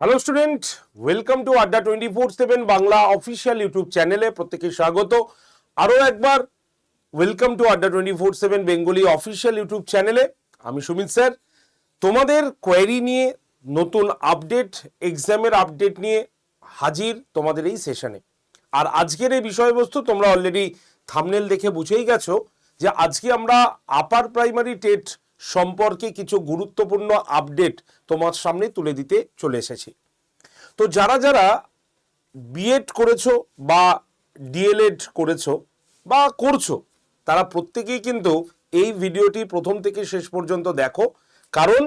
Hello student welcome to Adda twenty four seven Bangla official YouTube চ্যানেলে প্রত্যেকে স্বাগত। আরও একবার welcome to Adda twenty four seven Bengali official YouTube চ্যানেলে আমি সুমিত স্যার। তোমাদের কোয়েরি নিয়ে নতুন আপডেট এক্সামের আপডেট নিয়ে হাজির তোমাদের এই সেশনে আর আজকের এই বিষয়বস্তু তোমরা অলরেডি থামনেল দেখে বুঝেই গেছো যে আজকে আমরা আপার প্রাইমারি টেট সম্পর্কে কিছু গুরুত্বপূর্ণ আপডেট তোমার সামনে তুলে দিতে চলে এসেছি। তো যারা যারা বিএড করেছ বা ডিএলএড করেছ বা করছ, তারা প্রত্যেকেই কিন্তু এই ভিডিওটি প্রথম থেকে শেষ পর্যন্ত দেখো। কারণ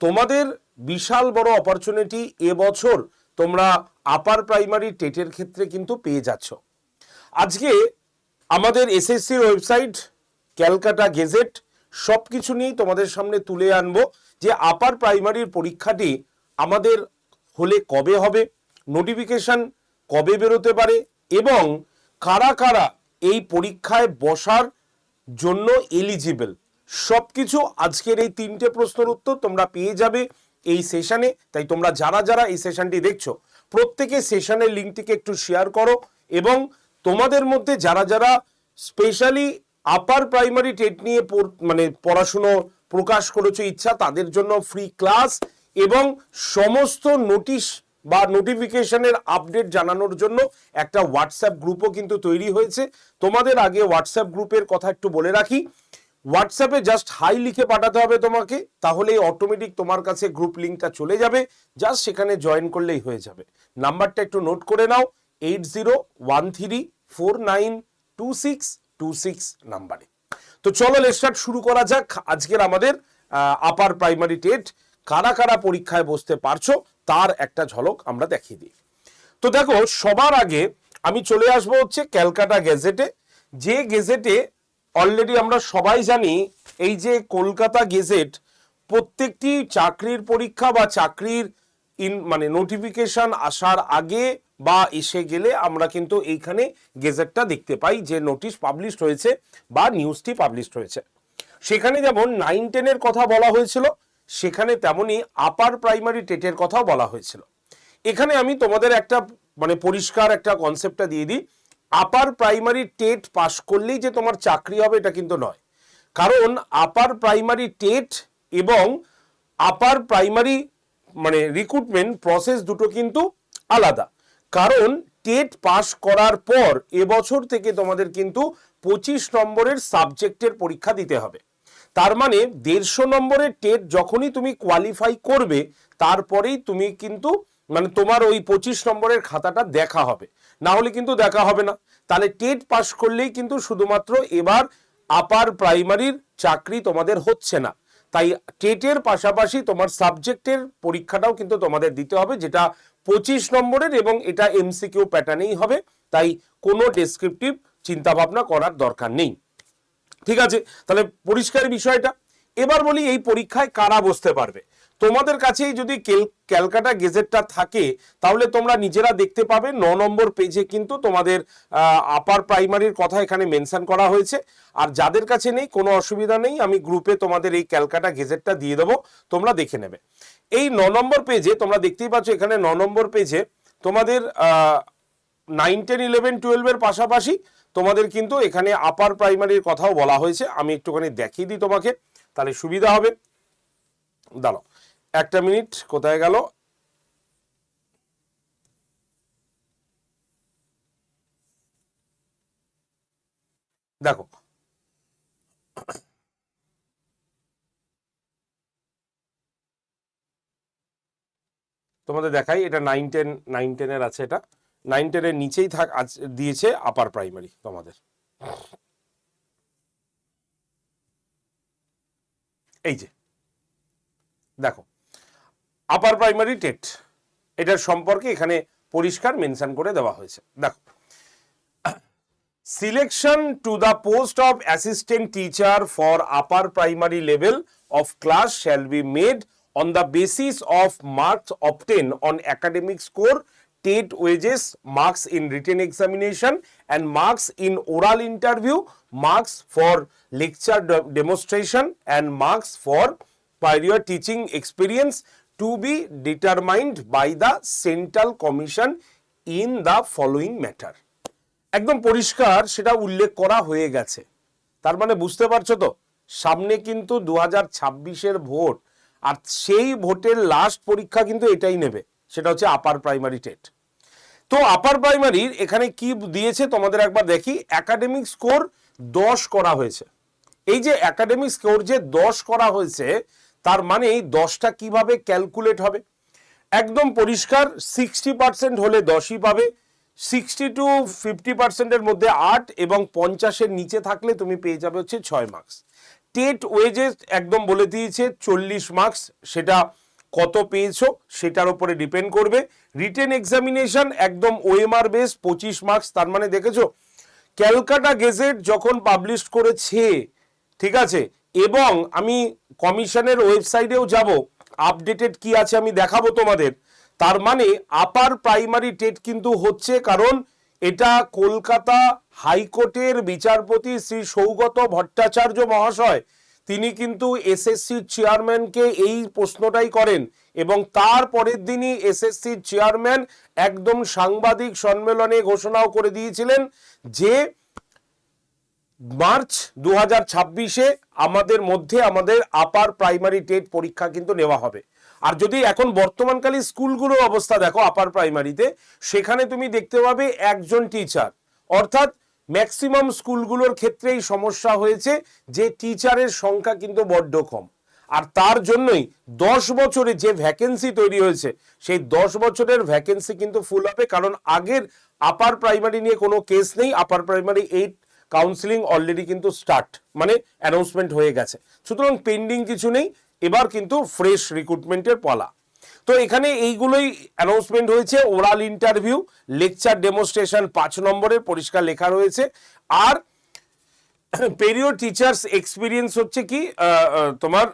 তোমাদের বিশাল বড় অপরচুনিটি এবছর তোমরা আপার প্রাইমারি টেটের ক্ষেত্রে কিন্তু পেয়ে যাচ্ছ। আজকে আমাদের এসএসসির ওয়েবসাইট ক্যালকাটা গেজেট সব কিছু নিয়েই তোমাদের সামনে তুলে আনব যে আপার প্রাইমারির পরীক্ষাটি আমাদের হলে কবে হবে নোটিফিকেশন কবে বেরোতে পারে এবং কারা কারা এই পরীক্ষায় বসার জন্য এলিজিবল সব কিছু আজকের এই তিনটে প্রশ্নের উত্তর তোমরা পেয়ে যাবে এই সেশনে তাই তোমরা যারা যারা এই সেশনটি দেখছ, প্রত্যেকে সেশনের লিঙ্কটিকে একটু শেয়ার করো এবং তোমাদের মধ্যে যারা যারা স্পেশালি আপার প্রাইমারি টেট নিয়ে মানে পড়াশুনো প্রকাশ করেছ ইচ্ছা, তাদের জন্য ফ্রি ক্লাস এবং সমস্ত নোটিশ বা নোটিফিকেশনের আপডেট জানানোর জন্য একটা হোয়াটসঅ্যাপ গ্রুপও কিন্তু তৈরি হয়েছে। তোমাদের আগে হোয়াটসঅ্যাপ গ্রুপের কথা একটু বলে রাখি। হোয়াটসঅ্যাপে জাস্ট হাই লিখে পাঠাতে হবে তোমাকে, তাহলেই অটোমেটিক তোমার কাছে গ্রুপ লিঙ্কটা চলে যাবে জাস্ট সেখানে জয়েন করলেই হয়ে যাবে। নাম্বারটা একটু নোট করে নাও eight zero one three four nine two six two six নাম্বারে। তো চলো লেস্টার্ট শুরু করা যাক। আজকের আমাদের আপার প্রাইমারি টেট কারা কারা পরীক্ষায় বসতে পারছ তার একটা ঝলক আমরা দেখিয়ে দিই। তো দেখো, সবার আগে আমি চলে আসব হচ্ছে ক্যালকাটা গেজেটে। যে গেজেটে অলরেডি আমরা সবাই জানি এই যে কলকাতা গেজেট প্রত্যেকটি চাকরির পরীক্ষা বা চাকরির ইন মানে নোটিফিকেশন আসার আগে বা এসে গেলে আমরা কিন্তু এইখানে গেজেটটা দেখতে পাই যে নোটিশ পাবলিশ হয়েছে বা নিউজটি পাবলিশড হয়েছে। সেখানে যেমন নাইন টেনের কথা বলা হয়েছিল, সেখানে তেমনি আপার প্রাইমারি টেটের কথাও বলা হয়েছিল। এখানে আমি তোমাদের একটা মানে পরিষ্কার একটা কনসেপ্টটা দিয়ে দিই। আপার প্রাইমারি টেট পাশ করলেই যে তোমার চাকরি হবে এটা কিন্তু নয়। কারণ আপার প্রাইমারি টেট এবং আপার প্রাইমারি মানে রিক্রুটমেন্ট প্রসেস দুটো কিন্তু আলাদা। কারণ টেট পাশ করার পর এবছর থেকে তোমাদের কিন্তু পঁচিশ নম্বরের সাবজেক্টের পরীক্ষা দিতে হবে। তার মানে দেড়শো নম্বরের টেট যখনই তুমি কোয়ালিফাই করবে, তারপরেই তুমি কিন্তু মানে তোমার ওই পঁচিশ নম্বরের খাতাটা দেখা হবে। না হলে কিন্তু দেখা হবে না। তাহলে টেট পাশ করলেই কিন্তু শুধুমাত্র এবার আপার প্রাইমারির চাকরি তোমাদের হচ্ছে না। তাই টেটের পাশাপাশি তোমার সাবজেক্টের পরীক্ষাটাও কিন্তু তোমাদের দিতে হবে, যেটা পঁচিশ নম্বরের এবং এটা এমসিকিউ প্যাটার্নেই হবে, তাই কোনো ডেসক্রিপটিভ চিন্তাভাবনা করার দরকার নেই। ঠিক আছে, তাহলে পরিষ্কার বিষয়টা। এবার বলি এই পরীক্ষায় কারা বসতে পারবে? তোমাদের কাছেই যদি ক্যালকাটা গেজেটটা থাকে, তাহলে তোমরা নিজেরা দেখতে পাবে, ন নম্বর পেজে কিন্তু তোমাদের আপার প্রাইমারির কথা এখানে মেনশন করা হয়েছে। আর যাদের কাছে নেই, কোনো অসুবিধা নেই, আমি গ্রুপে তোমাদের এই ক্যালকাটা গেজেটটা দিয়ে দেবো, তোমরা দেখে নেবে। এই ন নম্বর পেজে তোমরা দেখতেই পাচ্ছ, এখানে ন নম্বর পেজে তোমাদের নাইন টেন ইলেভেন টুয়েলভের পাশাপাশি তোমাদের কিন্তু এখানে আপার প্রাইমারির কথাও বলা হয়েছে। আমি একটুখানি দেখিয়ে দিই তোমাকে, তাহলে সুবিধা হবে। দাঁড়াও। একটা মিনিট, কোথায় গেল? দেখো। তোমাদের দেখাই, এটা নাইন টেন নাইন টেনের আছে এটা। নাইন টেনের নিচেই থাক দিয়েছে আপার প্রাইমারি তোমাদের। এই যে। দেখো। আপার প্রাইমারি টেট এটার সম্পর্কে এখানে পরিষ্কার মেনশন করে দেওয়া হয়েছে। দেখো। Selection to the post of assistant teacher for upper primary level of class shall be made on the basis of marks obtained on academic score TET wages marks in written examination and marks in oral interview marks for lecture demonstration and marks for prior teaching experience to be determined by the central commission in the following matter একদম পরিষ্কার সেটা উল্লেখ করা হয়ে গেছে। তার মানে বুঝতে পারছ তো? সামনে কিন্তু দু হাজার ভোট, আর সেই ভোটের লাস্ট পরীক্ষা কিন্তু এটাই নেবে, সেটা হচ্ছে আপার প্রাইমারি টেট। তো আপার প্রাইমারির এখানে কি দিয়েছে তোমাদের একবার দেখি একাডেমিক স্কোর দশ করা হয়েছে। এই যে একাডেমিক স্কোর যে দশ করা হয়েছে তার মানে এই দশটা কীভাবে ক্যালকুলেট হবে? একদম পরিষ্কার সিক্সটি পার্সেন্ট হলে দশই পাবে সিক্সটি টু ফিফটি পার্সেন্টের মধ্যে আট এবং পঞ্চাশের নিচে থাকলে তুমি পেয়ে যাবে হচ্ছে ছয় মার্কস টেট ওয়েজেস একদম বলে দিয়েছে, চল্লিশ মার্কস সেটা কত পেয়েছ সেটার উপরে ডিপেন্ড করবে। রিটেন এক্সামিনেশন একদম ওএমআর বেস পঁচিশ মার্কস তার মানে দেখেছ? ক্যালকাটা গেজেট যখন পাবলিশ করেছে, ঠিক আছে এবং আমি কমিশনের ওয়েবসাইটেও যাব। আপডেটেড কি আছে আমি দেখাবো তোমাদের। তার মানে আপার প্রাইমারি টেট কিন্তু হচ্ছে কারণ এটা কলকাতা হাইকোর্টের বিচারপতি শ্রী সৌগত ভট্টাচার্য মহাশয়, তিনি কিন্তু এসএসসির চেয়ারম্যানকে এই প্রশ্নটাই করেন এবং তার পরের দিনই এসএসসির চেয়ারম্যান একদম সাংবাদিক সম্মেলনে ঘোষণাও করে দিয়েছিলেন যে মার্চ দু হাজার ছাব্বিশে আমাদের মধ্যে আমাদের আপার প্রাইমারি টেট পরীক্ষা কিন্তু নেওয়া হবে। আর যদি এখন বর্তমানকালে স্কুলগুলোর অবস্থা দেখো আপার প্রাইমারিতে, সেখানে তুমি দেখতে পাবে একজন টিচার। অর্থাৎ ম্যাক্সিমাম স্কুলগুলোর ক্ষেত্রেই সমস্যা হয়েছে যে টিচারের সংখ্যা কিন্তু বড্ড কম। আর তার জন্যই দশ বছরে যে ভ্যাকেন্সি তৈরি হয়েছে, সেই দশ বছরের ভ্যাকেন্সি কিন্তু ফুল হবে, কারণ আগের আপার প্রাইমারি নিয়ে কোনো কেস নেই, upper primary eight counselling already কিন্তু স্টার্ট মানে অ্যানাউন্সমেন্ট হয়ে গেছে। সুতরাং পেন্ডিং কিছু নেই, এবার কিন্তু ফ্রেশ রিক্রুটমেন্টের পালা। তো এখানে এইগুলোই অ্যানাউন্সমেন্ট হয়েছে ওরাল ইন্টারভিউ লেকচার ডেমোস্ট্রেশন পাঁচ নম্বরের পরিষ্কার লেখা রয়েছে। আর পেরিয়ড টিচার্স এক্সপিরিয়েন্স হচ্ছে কি তোমার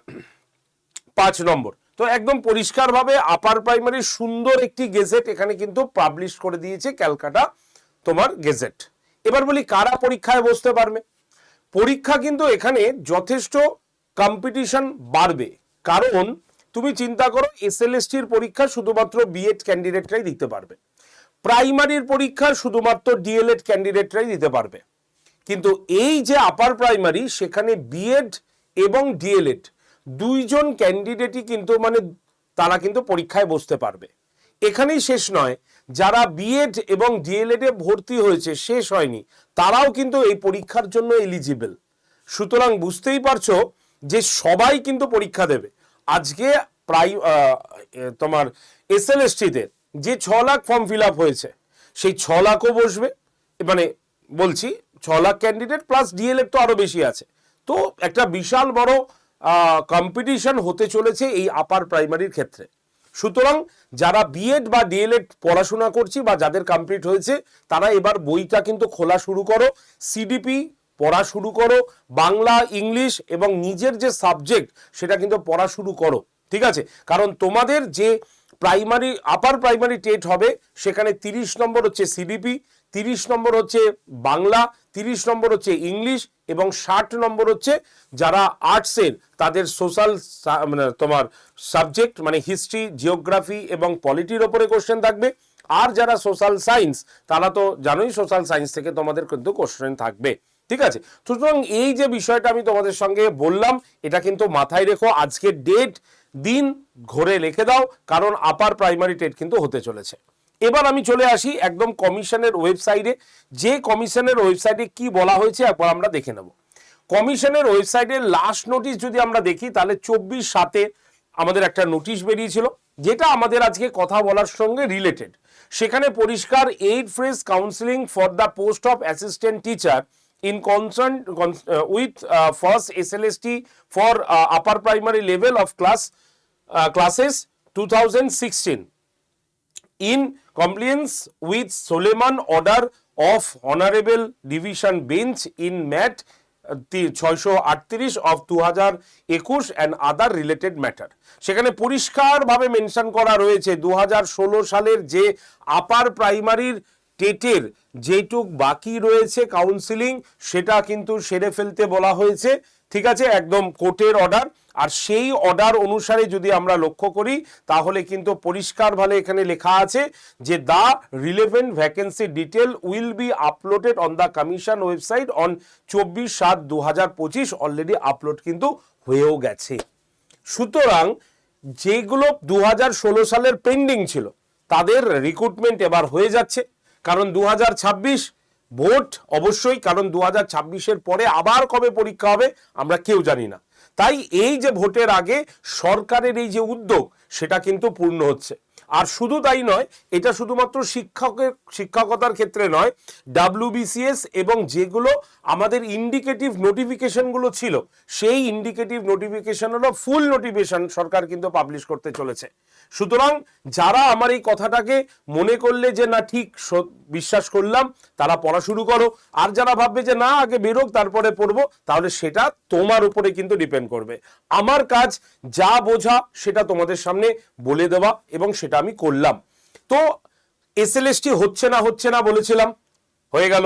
পাঁচ নম্বর। তো একদম পরিষ্কারভাবে আপার প্রাইমারি সুন্দর একটি গেজেট এখানে কিন্তু পাবলিশ করে দিয়েছে ক্যালকাটা তোমার গেজেট এবার বলি কারা পরীক্ষায় বসতে পারবে? পরীক্ষা কিন্তু এখানে যথেষ্ট কম্পিটিশন বাড়বে। কারণ তুমি চিন্তা করো এস এসএলএসটির পরীক্ষা শুধুমাত্র বিএড ক্যান্ডিডেটরাই দিতে পারবে। প্রাইমারির পরীক্ষা শুধুমাত্র ডিএলএড ক্যান্ডিডেটরাই দিতে পারবে। কিন্তু এই যে আপার প্রাইমারি সেখানে বিএড এবং ডিএলএড দুইজন ক্যান্ডিডেটই কিন্তু মানে তারা কিন্তু পরীক্ষায় বসতে পারবে। এখানেই শেষ নয় যারা বিএড এবং ডিএলএড ভর্তি হয়েছে শেষ হয়নি তারাও কিন্তু এই পরীক্ষার জন্য এলিজিবল সুতরাং বুঝতেই পারছ যে সবাই কিন্তু পরীক্ষা দেবে। আজকে এ, তোমার এসএলএসটিতে যে ছ লাখ ফর্ম ফিল আপ হয়েছে সেই ছ লাখও বসবে। মানে বলছি ছ লাখ ক্যান্ডিডেট প্লাস ডিএলএড তো আরও বেশি আছে। তো একটা বিশাল বড় কম্পিটিশন হতে চলেছে এই আপার প্রাইমারির ক্ষেত্রে। সুতরাং যারা বিএড বা ডিএলএড পড়াশোনা করছি বা যাদের কমপ্লিট হয়েছে, তারা এবার বইটা কিন্তু খোলা শুরু করো সিডিপি পড়া শুরু করো, বাংলা, ইংলিশ এবং নিজের যে সাবজেক্ট সেটা কিন্তু পড়া শুরু করো, ঠিক আছে? কারণ তোমাদের যে প্রাইমারি আপার প্রাইমারি টেট হবে, সেখানে তিরিশ নম্বর হচ্ছে সিডিপি তিরিশ নম্বর হচ্ছে বাংলা, তিরিশ নম্বর হচ্ছে ইংলিশ এবং ষাট নম্বর হচ্ছে যারা আর্টসের তাদের সোশ্যাল মানে তোমার সাবজেক্ট মানে হিস্ট্রি, জিওগ্রাফি এবং পলিটির ওপরে কোশ্চেন থাকবে। আর যারা সোশ্যাল সায়েন্স, তারা তো জানোই সোশ্যাল সায়েন্স থেকে তোমাদের কিন্তু কোশ্চেন থাকবে। ঠিক আছে? সুতরাং এই যে বিষয়টা আমি তোমাদের সঙ্গে বললাম, এটা কিন্তু মাথায় রেখো, আজকের ডেট দিন ঘরে লিখে দাও, কারণ আপার প্রাইমারি টেট কিন্তু হতে চলেছে। এবার আমি চলে আসি একদম কমিশনের ওয়েবসাইটে। যে কমিশনের ওয়েবসাইটে কি বলা হয়েছে একবার আমরা দেখে নেব। কমিশনের ওয়েবসাইটের লাস্ট নোটিশ যদি আমরা দেখি তাহলে চব্বিশ সাতে আমাদের একটা নোটিশ বেরিয়েছিল যেটা আমাদের আজকে কথা বলার সঙ্গে রিলেটেড সেখানে পরিষ্কার eight fresh counselling for the post of assistant teacher in concern con- uh, with uh, first SLST for uh, upper primary level of class uh, classes 2016 in compliance with Soleman order of Honorable Division Bench in MAT ছয়শো আটত্রিশ of দু হাজার একুশ and other related matter সেখানে পরিষ্কারভাবে mention করা রয়েছে দু হাজার ষোলো সালের যে আপার প্রাইমারির টেটের যেটুক বাকি রয়েছে কাউন্সিলিং সেটা কিন্তু সেরে ফেলতে বলা হয়েছে। ঠিক আছে, একদম কোর্টের অর্ডার আর সেই অর্ডার অনুসারে যদি আমরা লক্ষ্য করি, তাহলে কিন্তু পরিষ্কার পরিষ্কারভাবে এখানে লেখা আছে যে the relevant vacancy detail will be uploaded on the commission website on চব্বিশ সাত দু হাজার পঁচিশ। অলরেডি আপলোড কিন্তু হয়েও গেছে। সুতরাং যেগুলো দু হাজার ষোলো সালের পেন্ডিং ছিল, তাদের রিক্রুটমেন্ট এবার হয়ে যাচ্ছে। কারণ দু হাজার ছাব্বিশ ভোট অবশ্যই, কারণ দু হাজার পরে আবার কবে পরীক্ষা হবে, আমরা কেউ জানি না। তাই এই যে ভোটের আগে সরকারের এই যে উদ্যোগ, সেটা কিন্তু পূর্ণ হচ্ছে। আর শুধু তাই নয়, এটা শুধুমাত্র শিক্ষকের, শিক্ষকতার ক্ষেত্রে নয় ডাব্লিউবিসিএস এবং যেগুলো আমাদের ইন্ডিকেটিভ নোটিফিকেশনগুলো ছিল, সেই ইন্ডিকেটিভ নোটিফিকেশনেরও ফুল নোটিফিকেশন সরকার কিন্তু পাবলিশ করতে চলেছে। সুতরাং যারা আমার এই কথাটাকে মনে করলে যে না, ঠিক বিশ্বাস করলাম, তারা পড়া শুরু করো। আর যারা ভাববে যে না, আগে বেরোক, তারপরে পড়ব, তাহলে সেটা তোমার উপরে কিন্তু ডিপেন্ড করবে। আমার কাজ যা বোঝা, সেটা তোমাদের সামনে বলে দেওয়া এবং সেটা আমি করলাম। তো এসএলএসটি হচ্ছে না হচ্ছে না বলেছিলাম, হয়ে গেল।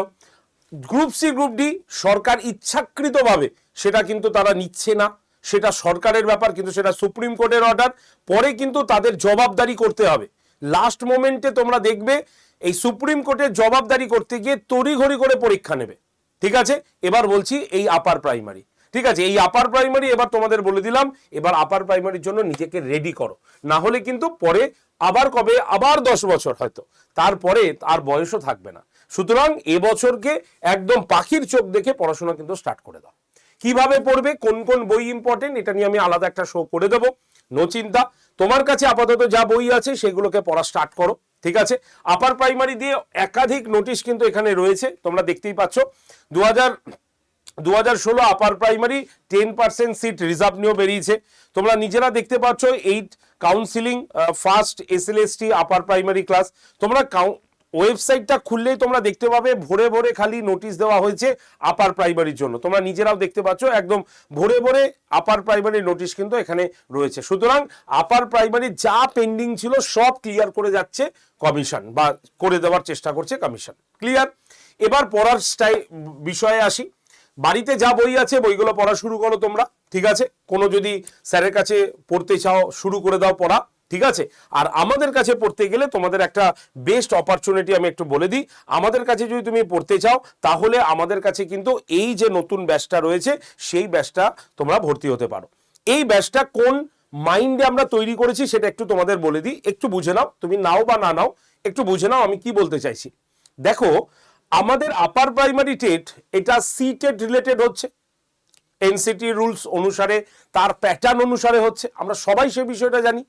গ্রুপ সি, গ্রুপ ডি, সরকার ইচ্ছাকৃতভাবে সেটা কিন্তু তারা নিচ্ছে না। সেটা সরকারের ব্যাপার, কিন্তু সেটা সুপ্রিম কোর্টের অর্ডার। পরে কিন্তু তাদের জবাবদারি করতে হবে। লাস্ট মোমেন্টে তোমরা দেখবে, এই সুপ্রিম কোর্টের জবাবদারি করতে গিয়ে তড়িঘড়ি করে পরীক্ষা নেবে। ঠিক আছে? এবার বলছি এই আপার প্রাইমারি। ঠিক আছে, এই আপার প্রাইমারি এবার তোমাদের বলে দিলাম, এবার আপার প্রাইমারির জন্য নিজেকে রেডি করো। না হলে কিন্তু পরে আবার কবে? আবার দশ বছর হয়তো। তারপরে আর বয়সও থাকবে না। সুতরাং এবছরকে একদম পাখির চোখ দেখে পড়াশোনা কিন্তু স্টার্ট করে দাও। কীভাবে পড়বে? কোন কোন বই ইম্পর্টেন্ট এটা নিয়ে আমি আলাদা একটা শো করে দেবো। নো চিন্তা। তোমার কাছে আপাতত যা বই আছে, সেগুলোকে পড়া স্টার্ট করো। ঠিক আছে? আপার প্রাইমারি দিয়ে একাধিক নোটিশ কিন্তু এখানে রয়েছে। তোমরা দেখতেই পাচ্ছ। দু হাজার দু হাজার ষোলো upper primary ten percent seat reserve নিয়েও বেরিয়েছে। তোমরা নিজেরা দেখতে পাচ্ছ eight counselling first S L S T upper primary class তোমরা ওয়েবসাইটটা খুললেই তোমরা দেখতে পাবে ভোরে ভোরে খালি নোটিশ দেওয়া হয়েছে আপার প্রাইমারির জন্য। তোমরা নিজেরাও দেখতে পাচ্ছ একদম ভোরে ভোরে আপার প্রাইমারি নোটিশ কিন্তু এখানে রয়েছে। সুতরাং আপার প্রাইমারি যা পেন্ডিং ছিল সব ক্লিয়ার করে যাচ্ছে কমিশন বা করে দেওয়ার চেষ্টা করছে কমিশন ক্লিয়ার এবার পড়ার বিষয়ে আসি। বাড়িতে যা বই আছে, বইগুলো পড়া শুরু করো তোমরা, ঠিক আছে? কোনো যদি স্যারের কাছে পড়তে চাও, শুরু করে দাও পড়া, ঠিক আছে? আর আমাদের কাছে পড়তে গেলে তোমাদের একটা বেস্ট অপরচুনিটি আমি একটু বলে দিই। আমাদের কাছে যদি তুমি পড়তে চাও, তাহলে আমাদের কাছে কিন্তু এই যে নতুন ব্যাচটা রয়েছে, সেই ব্যাচটা তোমরা ভর্তি হতে পারো। এই ব্যাচটা কোন মাইন্ডে আমরা তৈরি করেছি, সেটা একটু তোমাদের বলে দিই। একটু বুঝে নাও, তুমি নাও বা না নাও, একটু বুঝে নাও আমি কি বলতে চাইছি। দেখো আমাদের আপার প্রাইমারি টেট, এটা সি টেট রিলেটেড হচ্ছে এনসিটি রুলস অনুসারে, তার প্যাটার্ন অনুসারে হচ্ছে। আমরা সবাই সে বিষয়টা জানি।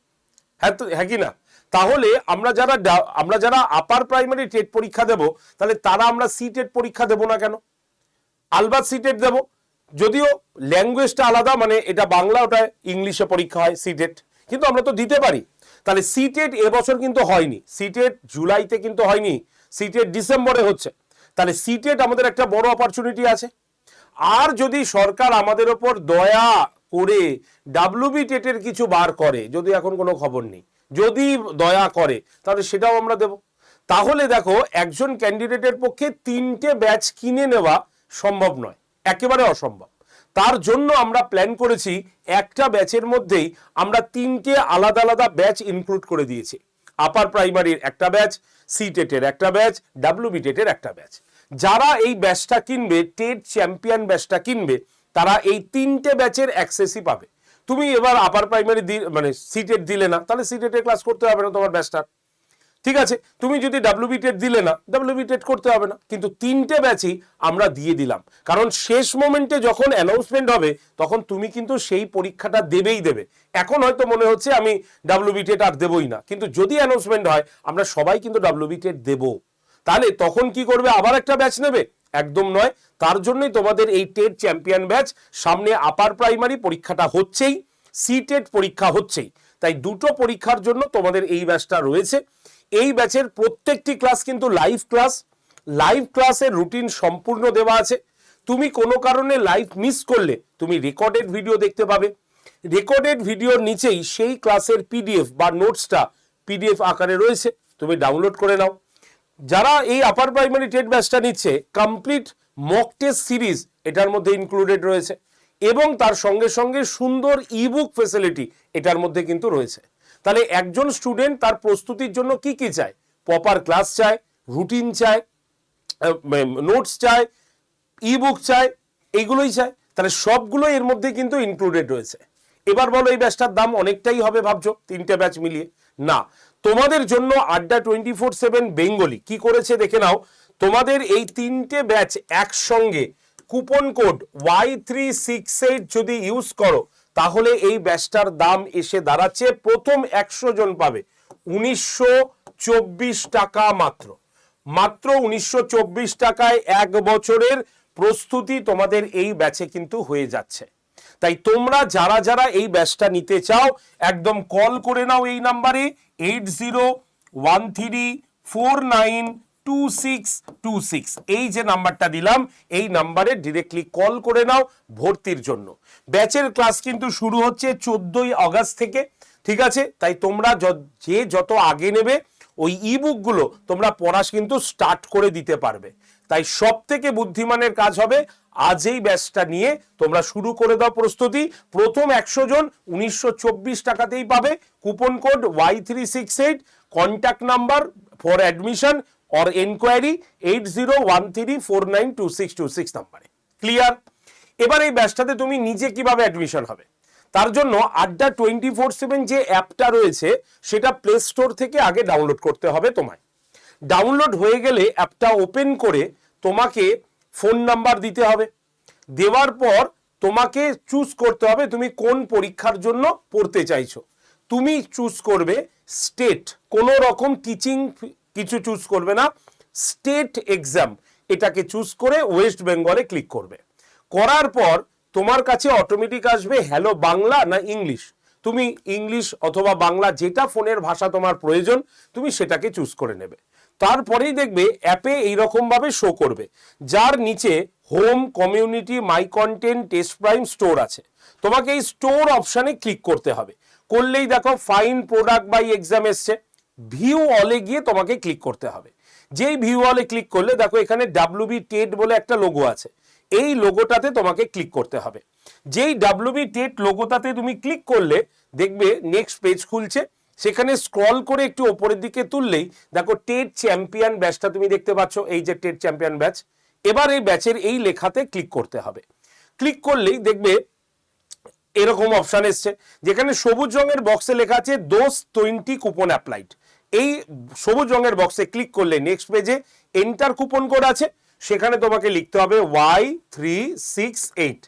হ্যাঁ তো হ্যাঁ কি না? তাহলে আমরা যারা আমরা যারা আপার প্রাইমারি টেট পরীক্ষা দেব, তাহলে তারা আমরা সি টেট পরীক্ষা দেব না কেন? আলবাত সিটেট দেব। যদিও ল্যাঙ্গুয়েজটা আলাদা মানে এটা বাংলা, ওটা ইংলিশে পরীক্ষা হয় সিটেট কিন্তু আমরা তো দিতে পারি। তাহলে সিটেট এবছর কিন্তু হয়নি। সিটেট জুলাইতে কিন্তু হয়নি। সিটেট ডিসেম্বরে হচ্ছে। তাহলে সিটেট আমাদের একটা বড় অপরচুনিটি আছে। আর যদি সরকার আমাদের ওপর দয়া করে ডাব্লিউবি টেটের কিছু বার করে, যদি এখন কোনো খবর নেই, যদি দয়া করে, তাহলে সেটাও আমরা দেব। তাহলে দেখো, একজন ক্যান্ডিডেটের পক্ষে তিনটে ব্যাচ কিনে নেওয়া সম্ভব নয়, একেবারে অসম্ভব। তার জন্য আমরা প্ল্যান করেছি, একটা ব্যাচের মধ্যেই আমরা তিনটে আলাদা আলাদা ব্যাচ ইনক্লুড করে দিয়েছি। আপার প্রাইমারির একটা ব্যাচ সি টেটের একটা ব্যাচ ডাব্লিউবি টেটের একটা ব্যাচ যারা এই ব্যাচটা কিনবে টেট চ্যাম্পিয়ন ব্যাচটা কিনবে, তারা এই তিনটে ব্যাচের অ্যাক্সেসই পাবে। তুমি এবার আপার প্রাইমারি দি মানে সিটেট দিলে না, তাহলে সিটেটের ক্লাস করতে হবে না তোমার ব্যাচটার। ঠিক আছে? তুমি যদি ডাব্লিউবি টেট দিলে না ডাব্লিউবি টেট করতে হবে না। কিন্তু তিনটে ব্যাচই আমরা দিয়ে দিলাম। কারণ শেষ মোমেন্টে যখন অ্যানাউন্সমেন্ট হবে, তখন তুমি কিন্তু সেই পরীক্ষাটা দেবেই দেবে। এখন হয়তো মনে হচ্ছে আমি ডাব্লিউবি টেট আর দেবই না। কিন্তু যদি অ্যানাউন্সমেন্ট হয়, আমরা সবাই কিন্তু ডাব্লিউবি টেট দেবো। তাহলে তখন কি করবে? আবার একটা ব্যাচ নেবে? একদম নয়। তার জন্যই তোমাদের এই টেট চ্যাম্পিয়ন ব্যাচ সামনে আপার প্রাইমারি পরীক্ষাটা হচ্ছেই সি টেট পরীক্ষা হচ্ছেই। তাই দুটো পরীক্ষার জন্য তোমাদের এই ব্যাচটা রয়েছে। এই ব্যাচের প্রত্যেকটি ক্লাস কিন্তু লাইভ ক্লাস লাইভ ক্লাসের রুটিন সম্পূর্ণ দেওয়া আছে। তুমি কোনো কারণে লাইভ মিস করলে, তুমি রেকর্ডেড ভিডিও দেখতে পাবে। রেকর্ডেড ভিডিওর নিচেই সেই ক্লাসের পিডিএফ বা নোটসটা পিডিএফ আকারে রয়েছে। তুমি ডাউনলোড করে নাও। যারা এই আপার প্রাইমারি টেট ব্যাচটা নিচ্ছে কমপ্লিট মক টেস্ট সিরিজ এটার মধ্যে ইনক্লুডেড রয়েছে এবং তার সঙ্গে সঙ্গে সুন্দর ইবুক ফেসিলিটি এটার মধ্যে কিন্তু রয়েছে। তাহলে একজন স্টুডেন্ট তার প্রস্তুতির জন্য কি কি চায়? প্রপার ক্লাস চায় রুটিন চায় নোটস চায় ইবুক চায় এইগুলোই চায়। তাহলে সবগুলো এর মধ্যে কিন্তু ইনক্লুডেড রয়েছে। এবার বলো এই ব্যাচটার দাম অনেকটাই হবে ভাবছ? তিনটে ব্যাচ মিলিয়ে। না, তোমাদের জন্য আড্ডা টোয়েন্টি ফোর সেভেন বেঙ্গলি কি করেছে দেখে নাও। তোমাদের এই তিনটে ব্যাচ একসঙ্গে coupon code Y three six eight যদি ইউজ করো, তাহলে এই ব্যাচটার দাম এসে দাঁড়াচ্ছে প্রথম একশো জন পাবে। উনিশশো চব্বিশ টাকা মাত্র। মাত্র উনিশশো চব্বিশ টাকায় এক বছরের প্রস্তুতি তোমাদের এই ব্যাচে কিন্তু হয়ে যাচ্ছে। তাই তোমরা যারা যারা এই ব্যাচটা নিতে চাও, একদম কল করে নাও এই নাম্বারে eight zero one three four nine two six two six এই যে নাম্বারটা দিলাম, এই নাম্বারে ডিরেক্টলি কল করে নাও ভর্তির জন্য। ব্যাচের ক্লাস কিন্তু শুরু হচ্ছে চোদ্দই আগস্ট থেকে, ঠিক আছে? তাই তোমরা য- যত আগে নেবে, ওই ইবুকগুলো তোমরা পড়া কিন্তু স্টার্ট করে দিতে পারবে। তাই সব থেকে বুদ্ধিমানের কাজ হবে আজ এই ব্যাচটা নিয়ে তোমরা শুরু করে দাও প্রস্তুতি। প্রথম একশো জন উনিশশো চব্বিশ টাকাতেই পাবে। Coupon code Y three six eight contact number for admission or enquiry eight zero one three four nine two six two six নাম্বারে। ক্লিয়ার? এবার এই ব্যাচটাতে তুমি নিজে কীভাবে অ্যাডমিশন হবে? তার জন্য আড্ডা টোয়েন্টি ফোর সেভেন যে অ্যাপটা রয়েছে, সেটা প্লে স্টোর থেকে আগে ডাউনলোড করতে হবে তোমায়। ডাউনলোড হয়ে গেলে অ্যাপটা ওপেন করে তোমাকে ফোন নাম্বার দিতে হবে। দেওয়ার পর তোমাকে চুজ করতে হবে তুমি কোন পরীক্ষার জন্য পড়তে চাইছো। তুমি চুজ করবে স্টেট কোনো রকম টিচিং কিছু চুজ করবে না। স্টেট এক্সাম এটাকে চুজ করে ওয়েস্ট বেঙ্গলে ক্লিক করবে। করার পর তোমার কাছে অটোমেটিক আসবে হ্যালো বাংলা না ইংলিশ তুমি ইংলিশ অথবা বাংলা যেটা ফোনের ভাষা তোমার প্রয়োজন, তুমি সেটাকে চুজ করে নেবে। তারপরেই দেখবে অ্যাপে এইরকম ভাবে শো করবে। যার নিচে home community my content test prime store আছে। তোমাকে এই স্টোর অপশানে ক্লিক করতে হবে। করলেই দেখো ফাইন প্রোডাক্ট বাই এক্সাম এসছে। ভিউ অলে গিয়ে তোমাকে ক্লিক করতে হবে। যেই ভিউ অলে ক্লিক করলে দেখো এখানে ডাব্লিউবি টেট বলে একটা লোগো আছে। এই লোগোটাতে তোমাকে ক্লিক করতে হবে। যেই ডাব্লিউবি টেট লোগোটাতে তুমি ক্লিক করলে দেখবে নেক্সট পেজ খুলছে। সেখানে স্ক্রল করে একটু ওপরের দিকে তুললেই দেখো টেট চ্যাম্পিয়ন ব্যাচটা তুমি দেখতে পাচ্ছ, এই যে টেট চ্যাম্পিয়ন ব্যাচ এবার এই ব্যাচের এই লেখাতে ক্লিক করতে হবে। ক্লিক করলেই দেখবে এরকম অপশন এসছে, যেখানে সবুজ রঙের বক্সে লেখা আছে দোস টোয়েন্টি কুপন অ্যাপ্লাইড এই সবুজ রঙের বক্সে ক্লিক করলে নেক্সট পেজে এন্টার কুপন কোড আছে, সেখানে তোমাকে লিখতে হবে ওয়াই থ্রি সিক্স এইট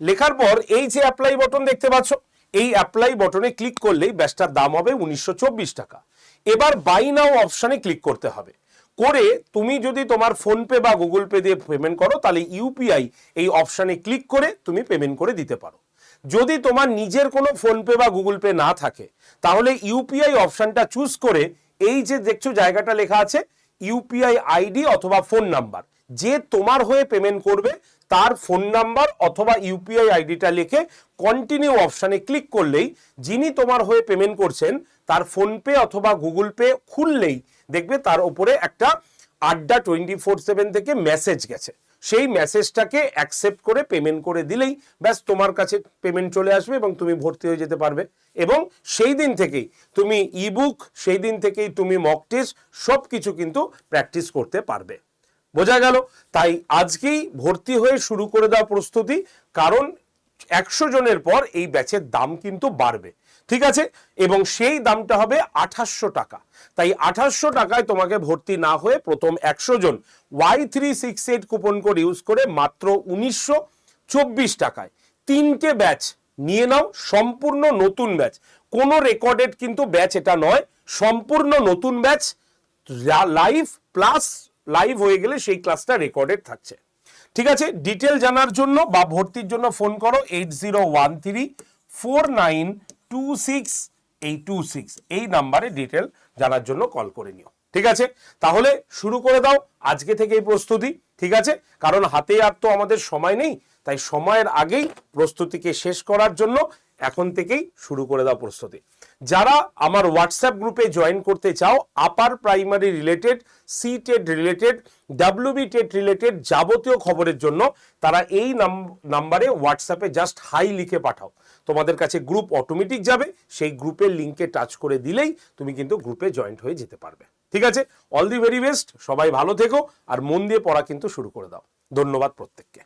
লেখার পর এই যে অ্যাপ্লাই বটন দেখতে পাচ্ছ এই অ্যাপ্লাই বটনে ক্লিক করলেই ব্যাচটার দাম হবে উনিশশো চব্বিশ টাকা। এবার বাই নাও অপশানে ক্লিক করতে হবে। করে তুমি যদি তোমার ফোনপে বা গুগল পে দিয়ে পেমেন্ট করো, তাহলে ইউপিআই এই অপশানে ক্লিক করে তুমি পেমেন্ট করে দিতে পারো। যদি তোমার নিজের কোনো ফোনপে বা গুগল পে না থাকে, তাহলে ইউপিআই অপশানটা চুজ করে এই যে দেখছ জায়গাটা লেখা আছে ইউপিআই আইডি অথবা ফোন নাম্বার যে তোমার হয়ে পেমেন্ট করবে তার ফোন নাম্বার অথবা ইউপিআই আইডিটা লিখে কন্টিনিউ অপশানে ক্লিক করলেই যিনি তোমার হয়ে পেমেন্ট করছেন, তার ফোনপে অথবা গুগল পে খুললেই দেখবে তার উপরে একটা আড্ডা টোয়েন্টি ফোর সেভেন থেকে মেসেজ গেছে। সেই মেসেজটাকে অ্যাকসেপ্ট করে পেমেন্ট করে দিলেই ব্যাস তোমার কাছে পেমেন্ট চলে আসবে এবং তুমি ভর্তি হয়ে যেতে পারবে। এবং সেই দিন থেকেই তুমি ইবুক সেই দিন থেকেই তুমি মক টেস্ট সব কিছু কিন্তু প্র্যাকটিস করতে পারবে। বোঝা গেল। তাই আজকেই ভর্তি হয়ে শুরু করে দেওয়া প্রস্তুতি, কারণ একশো জনের পর এই ব্যাচের দাম কিন্তু বাড়বে। ঠিক আছে? এবং সেই দামটা হবে আঠাশশো টাকা। তাই আঠাশশো টাকায় তোমাকে ভর্তি না হয়ে প্রথম একশো জন Y three six eight coupon code use করে মাত্র উনিশশো চব্বিশ টাকায় তিনটে ব্যাচ নিয়ে নাও, সম্পূর্ণ নতুন ব্যাচ। কোনো রেকর্ডেড কিন্তু ব্যাচ এটা নয়, সম্পূর্ণ নতুন ব্যাচ লাইভ প্লাস লাইভ হয়ে গেলে সেই ক্লাসটা রেকর্ডেড থাকছে। ঠিক আছে? ডিটেল জানার জন্য বা ভর্তির জন্য ফোন করো eight zero one three four nine two six এই টু সিক্স এই নাম্বারে ডিটেল জানার জন্য কল করে নিও। ঠিক আছে? তাহলে শুরু করে দাও। আজকে থেকে এই প্রস্তুতি, ঠিক আছে? কারণ হাতে আর তো আমাদের সময় নেই, তাই সময়ের আগেই প্রস্তুতিকে শেষ করার জন্য এখন থেকেই শুরু করে দাও প্রস্তুতি। যারা আমার হোয়াটসঅ্যাপ গ্রুপে জয়েন করতে চাও upper primary related C TET related WB TET related যাবতীয় খবরের জন্য তারা এই নাম্বারে হোয়াটসঅ্যাপে জাস্ট হাই লিখে পাঠাও। তোমাদের কাছে গ্রুপ অটোমেটিক যাবে, সেই গ্রুপের লিঙ্কে টাচ করে দিলেই তুমি কিন্তু গ্রুপে জয়েন্ট হয়ে যেতে পারবে। ঠিক আছে? অল দি ভেরি বেস্ট সবাই ভালো থেকো, আর মন দিয়ে পড়া কিন্তু শুরু করে দাও। ধন্যবাদ প্রত্যেককে।